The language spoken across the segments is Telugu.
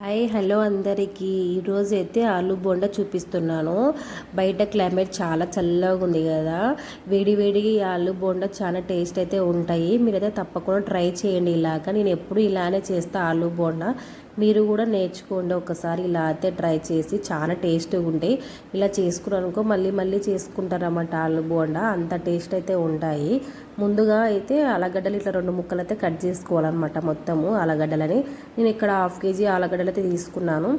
హాయ్ హలో అందరికీ. ఈరోజు అయితే ఆలు బోండా చూపిస్తున్నాను. బయట క్లైమేట్ చాలా చల్లగా ఉంది కదా. వేడి వేడి ఆలు బోండా చాలా టేస్ట్ అయితే ఉంటాయి. మీరైతే తప్పకుండా ట్రై చేయండి ఇలాగా. నేను ఎప్పుడు ఇలానే చేస్తా ఆలు బొండ. మీరు కూడా నేర్చుకోండి ఒకసారి. ఇలా అయితే ట్రై చేసి చాలా టేస్ట్గా ఉంటాయి ఇలా చేసుకున్నానుకో మళ్ళీ మళ్ళీ చేసుకుంటారన్నమాట ఆలు బోండా. అంత టేస్ట్ అయితే ఉంటాయి. ముందుగా అయితే ఆలగడ్డలు ఇట్లా రెండు ముక్కలు అయితే కట్ చేసుకోవాలన్నమాట మొత్తము ఆలగడ్డలని. నేను ఇక్కడ హాఫ్ కేజీ ఆలగడ్డలు అయితే తీసుకున్నాను.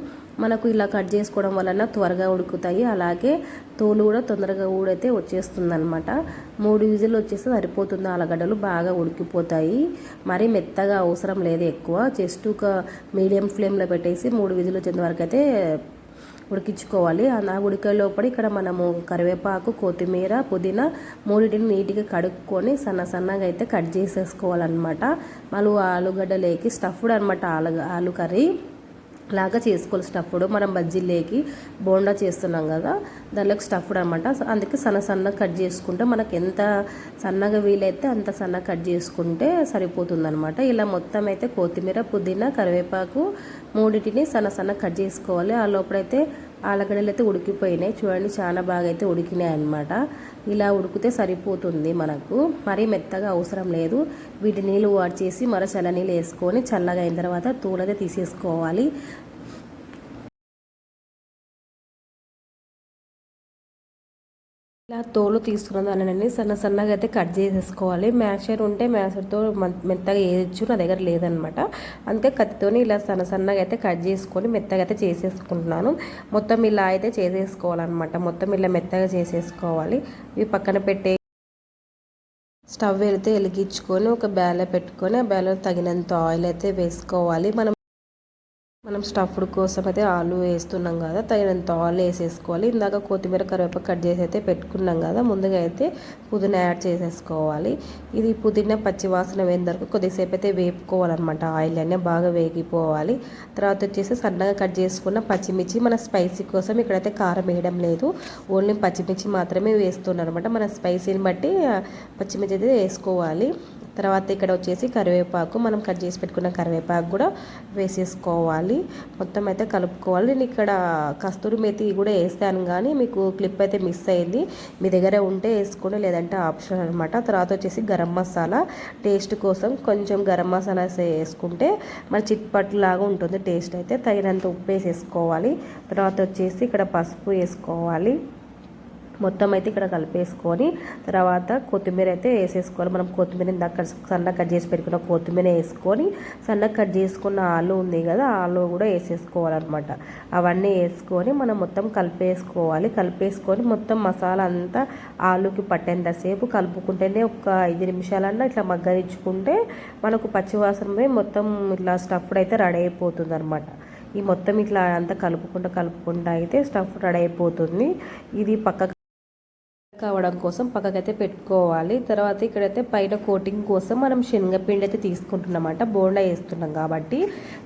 మనకు ఇలా కట్ చేసుకోవడం వలన త్వరగా ఉడుకుతాయి. అలాగే తోలు కూడా తొందరగా ఊడైతే వచ్చేస్తుంది అనమాట మూడు విజిల్ వచ్చేస్తే సరిపోతుంది. ఆలగడ్డలు బాగా ఉడికిపోతాయి. మరీ మెత్తగా అవసరం లేదు ఎక్కువ. జస్ట్ ఒక మీడియం ఫ్లేమ్లో పెట్టేసి మూడు విజిల్ వచ్చేంత వరకు అయితే ఉడికించుకోవాలి. ఆ ఉడికే లోపల ఇక్కడ మనము కరివేపాకు కొత్తిమీర పుదీనా మూడింటిని నీట్గా కడుక్కొని సన్న సన్నగా అయితే కట్ చేసేసుకోవాలన్నమాట. మళ్ళీ ఆలుగడ్డలేకి స్టఫ్డ్ అనమాట ఆలు ఆలు కర్రీ. లాగా చేసుకోవాలి స్టఫ్డ్. మనం బజ్జీలేకి బోండా చేస్తున్నాం కదా దానిలోకి స్టఫ్డ్ అనమాట అందుకే సన్న సన్నగా కట్ చేసుకుంటే మనకు ఎంత సన్నగా వీలైతే అంత సన్నగా కట్ చేసుకుంటే సరిపోతుందనమాట ఇలా మొత్తం అయితే కొత్తిమీర పుదీనా కరివేపాకు మూడింటిని సన్న సన్న కట్ చేసుకోవాలి. ఆ లోపలైతే ఆలగడ్డలు అయితే ఉడికిపోయినాయి. చూడండి చాలా బాగా అయితే ఉడికినాయి అనమాట ఇలా ఉడికితే సరిపోతుంది మనకు. మరీ మెత్తగా అవసరం లేదు. వీటి నీళ్ళు వాడి చేసి మరో చల్ల నీళ్ళు వేసుకొని చల్లగా అయిన తర్వాత తూలైతే తీసేసుకోవాలి. ఇలా తోలు తీసుకున్న దానిని సన్న సన్నగా అయితే కట్ చేసేసుకోవాలి. మ్యాషర్ ఉంటే మ్యాషర్తో మెత్తగా వేయచ్చు. నా దగ్గర లేదనమాట. అందుకే కత్తితోని ఇలా సన్న సన్నగా అయితే కట్ చేసుకొని మెత్తగా అయితే చేసేసుకుంటున్నాను. మొత్తం ఇలా అయితే చేసేసుకోవాలన్నమాట మొత్తం ఇలా మెత్తగా చేసేసుకోవాలి. ఇవి పక్కన పెట్టే స్టవ్ వెళితే వెలిగించుకొని ఒక బ్యాల పెట్టుకొని ఆ బ్యాలో తగినంత ఆయిల్ అయితే వేసుకోవాలి. మనం మనం స్టఫ్డ్ కోసం అయితే ఆలు వేస్తున్నాం కదా తగినంత ఆయిల్ వేసేసుకోవాలి. ఇందాక కొత్తిమీర కరివేపాకు కట్ చేసి అయితే పెట్టుకున్నాం కదా ముందుగా అయితే పుదీనా యాడ్ చేసేసుకోవాలి. ఇది పుదీనా పచ్చివాసన వేయిన వరకు కొద్దిసేపు అయితే వేపుకోవాలన్నమాట. ఆయిల్ అన్నీ బాగా వేగిపోవాలి. తర్వాత వచ్చేసి సన్నగా కట్ చేసుకున్న పచ్చిమిర్చి మన స్పైసీ కోసం ఇక్కడైతే కారం వేయడం లేదు. ఓన్లీ పచ్చిమిర్చి మాత్రమే వేస్తున్నాను అనమాట మన స్పైసీని బట్టి పచ్చిమిర్చి అయితే వేసుకోవాలి. తర్వాత ఇక్కడ వచ్చేసి కరివేపాకు మనం కట్ చేసి పెట్టుకున్న కరివేపాకు కూడా వేసేసుకోవాలి. మొత్తం అయితే కలుపుకోవాలి. నేను ఇక్కడ కస్తూరి మెతి కూడా వేస్తాను కానీ మీకు క్లిప్ అయితే మిస్ అయింది. మీ దగ్గర ఉంటే వేసుకోండి లేదంటే ఆప్షన్ అనమాట తర్వాత వచ్చేసి గరం మసాలా. టేస్ట్ కోసం కొంచెం గరం మసాలా వేసుకుంటే మన చిట్పట్లు లాగా ఉంటుంది టేస్ట్ అయితే. తగినంత ఉప్పు వేసేసుకోవాలి. తర్వాత వచ్చేసి ఇక్కడ పసుపు వేసుకోవాలి. మొత్తం అయితే ఇక్కడ కలిపేసుకొని తర్వాత కొత్తిమీర అయితే వేసేసుకోవాలి. మనం కొత్తిమీర ఇందాక సన్నగా కట్ చేసి పెట్టుకున్న కొత్తిమీర వేసుకొని సన్నగా కట్ చేసుకున్న ఆలు ఉంది కదా ఆలు కూడా వేసేసుకోవాలన్నమాట. అవన్నీ వేసుకొని మనం మొత్తం కలిపేసుకోవాలి. కలిపేసుకొని మొత్తం మసాలా అంతా ఆలుకి పట్టేంతసేపు కలుపుకుంటేనే ఒక ఐదు నిమిషాలన్నా ఇట్లా మగ్గనిచ్చుకుంటే మనకు పచ్చివాసన మొత్తం ఇట్లా స్టఫ్డ్ అయితే రెడీ అయిపోతుంది అనమాట ఈ మొత్తం ఇట్లా అంతా కలుపుకుంటూ కలుపుకుంటూ అయితే స్టఫ్ రెడీ అయిపోతుంది. ఇది పక్క కావడం కోసం పక్కకైతే పెట్టుకోవాలి. తర్వాత ఇక్కడైతే పైన కోటింగ్ కోసం మనం శనగపిండి అయితే తీసుకుంటున్నామట. బోండా వేస్తున్నాం కాబట్టి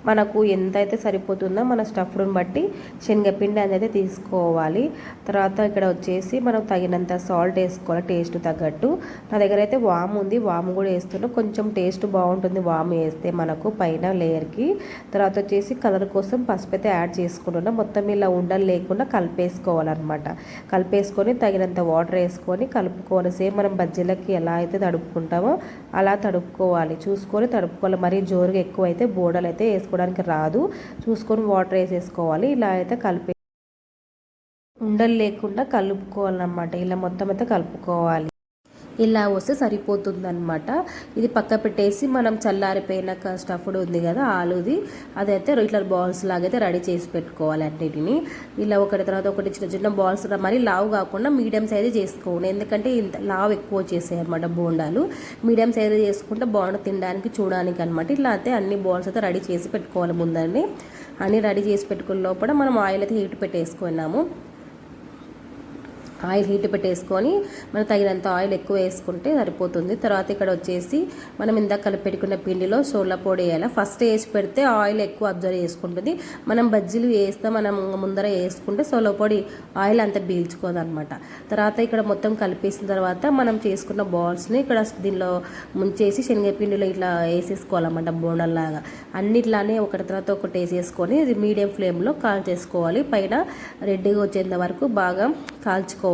మనకు ఎంత అయితే సరిపోతుందో మన స్టఫ్ను బట్టి శనగపిండి అనేది తీసుకోవాలి. తర్వాత ఇక్కడ వచ్చేసి మనం తగినంత సాల్ట్ వేసుకోవాలి టేస్ట్ తగ్గట్టు. నా దగ్గర అయితే వాము ఉంది. వాము కూడా వేస్తున్నాం. కొంచెం టేస్ట్ బాగుంటుంది వాము వేస్తే మనకు పైన లేయర్కి. తర్వాత వచ్చేసి కలర్ కోసం పసుపు అయితే యాడ్ చేసుకుంటున్నాం. మొత్తం ఇలా ఉండలు లేకుండా కలిపేసుకోవాలన్నమాట. కలిపేసుకొని తగినంత వాటర్ వేసుకొని కలుపుకోవాలి. సేమ్ మనం బజ్జీలకి ఎలా అయితే తడుపుకుంటామో అలా తడుపుకోవాలి. చూసుకొని తడుపుకోవాలి. మరీ జోరుగా ఎక్కువ అయితే బోడలు అయితే వేసుకోవడానికి రాదు. చూసుకొని వాటర్ వేసేసుకోవాలి. ఇలా అయితే కలిపి ఉండలు లేకుండా కలుపుకోవాలన్నమాట. ఇలా మొత్తం అయితే కలుపుకోవాలి. ఇలా వస్తే సరిపోతుందనమాట ఇది పక్క పెట్టేసి మనం చల్లారిపోయినాక స్టఫ్డ్ ఉంది కదా ఆలుది. అదైతే ఇట్లా బాల్స్ లాగా అయితే రెడీ చేసి పెట్టుకోవాలి అన్నిటిని. ఇలా ఒకటి తర్వాత ఒకటి చిన్న చిన్న బాల్స్ మరి లావు కాకుండా మీడియం సైజ్ చేసుకోండి. ఎందుకంటే ఇంత లావు ఎక్కువ వచ్చేసాయి అనమాట బోండాలు. మీడియం సైజ్ చేసుకుంటే బాగుండ తినడానికి చూడడానికి అనమాట ఇట్లా అయితే అన్ని బాల్స్ అయితే రెడీ చేసి పెట్టుకోవాలి ముందండి అన్నీ రెడీ చేసి పెట్టుకున్న లోపల మనం ఆయిల్ అయితే హీట్ పెట్టేసుకున్నాము. ఆయిల్ హీట్ పెట్టేసుకొని మనం తగినంత ఆయిల్ ఎక్కువ వేసుకుంటే సరిపోతుంది. తర్వాత ఇక్కడ వచ్చేసి మనం ఇందాక కలిపి పెట్టుకున్న పిండిలో సోళ్ళ పొడి వేయాలి. ఫస్ట్ వేసి పెడితే ఆయిల్ ఎక్కువ అబ్జర్వ్ చేసుకుంటుంది. మనం బజ్జీలు వేస్తే మనం ముందర వేసుకుంటే సోళ్ళ పొడి ఆయిల్ అంత పీల్చుకోదన్నమాట తర్వాత ఇక్కడ మొత్తం కలిపేసిన తర్వాత మనం చేసుకున్న బాల్స్ని ఇక్కడ దీనిలో ముంచేసి శనగపిండిలో ఇట్లా వేసేసుకోవాలన్నమాట బోండల్లాగా. అన్నిట్లానే ఒకటి తర్వాత ఒకటి వేసేసుకొని ఇది మీడియం ఫ్లేమ్లో కాల్చేసుకోవాలి. పైన రెడ్డిగా వచ్చేంత వరకు బాగా కాల్చుకోవాలి.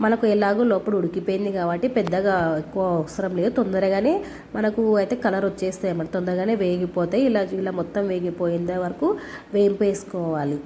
మనకు ఎలాగో లోపల ఉడికిపోయింది కాబట్టి పెద్దగా ఎక్కువ అవసరం లేదు. తొందరగానే మనకు అయితే కలర్ వచ్చేస్తాయి అన్నమాట. తొందరగానే వేగిపోతాయి. ఇలా ఇలా మొత్తం వేగిపోయేంత వరకు వేయింపేసుకోవాలి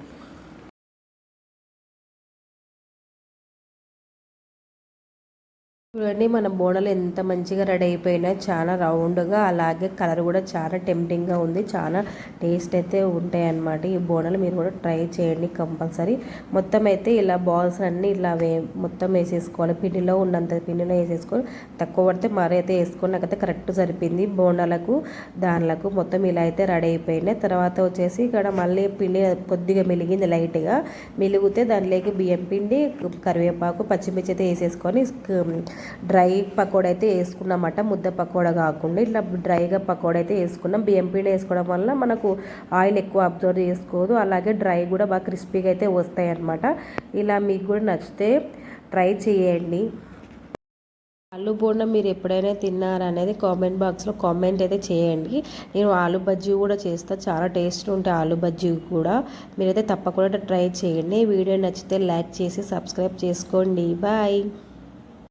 చూడండి మన బోడలు ఎంత మంచిగా రెడీ అయిపోయినాయి చాలా రౌండ్గా అలాగే కలర్ కూడా చాలా టెంప్టింగ్గా ఉంది. చాలా టేస్ట్ అయితే ఉంటాయి అన్నమాట ఈ బోడలు మీరు కూడా ట్రై చేయండి కంపల్సరీ. మొత్తం అయితే ఇలా బాల్స్ అన్నీ ఇలా వే మొత్తం వేసేసుకోవాలి. పిండిలో ఉన్నంత పిండిలో వేసేసుకొని తక్కువ పడితే మరీ అయితే వేసుకొని నాకైతే కరెక్ట్ సరిపోయింది. బోండాలకు దానిలకు మొత్తం ఇలా అయితే రెడీ అయిపోయినాయి. తర్వాత వచ్చేసి ఇక్కడ మళ్ళీ పిండి కొద్దిగా మెలిగింది లైట్గా. మెలిగితే దానిలోకి బియ్యం పిండి కరివేపాకు పచ్చిమిర్చి అయితే వేసేసుకొని డ్రై పకోడ అయితే వేసుకున్నామట ముద్ద పకోడా కాకుండా. ఇట్లా డ్రైగా పకోడ అయితే వేసుకున్నాం. బియ్యం పిండి వేసుకోవడం వల్ల మనకు ఆయిల్ ఎక్కువ అబ్జర్వ్ చేసుకోదు. అలాగే డ్రై కూడా బాగా క్రిస్పీగా అయితే వస్తాయి అన్నమాట ఇలా మీకు కూడా నచ్చితే ట్రై చేయండి. ఆలు బోండా మీరు ఎప్పుడైనా తిన్నారా అనేది కామెంట్ బాక్స్లో కామెంట్ అయితే చేయండి. నేను ఆలు బజ్జీ కూడా చేస్తా. చాలా టేస్ట్ ఉంటాయి ఆలు బజ్జీ కూడా. మీరైతే తప్పకుండా ట్రై చేయండి. వీడియో నచ్చితే లైక్ చేసి సబ్స్క్రైబ్ చేసుకోండి. బాయ్.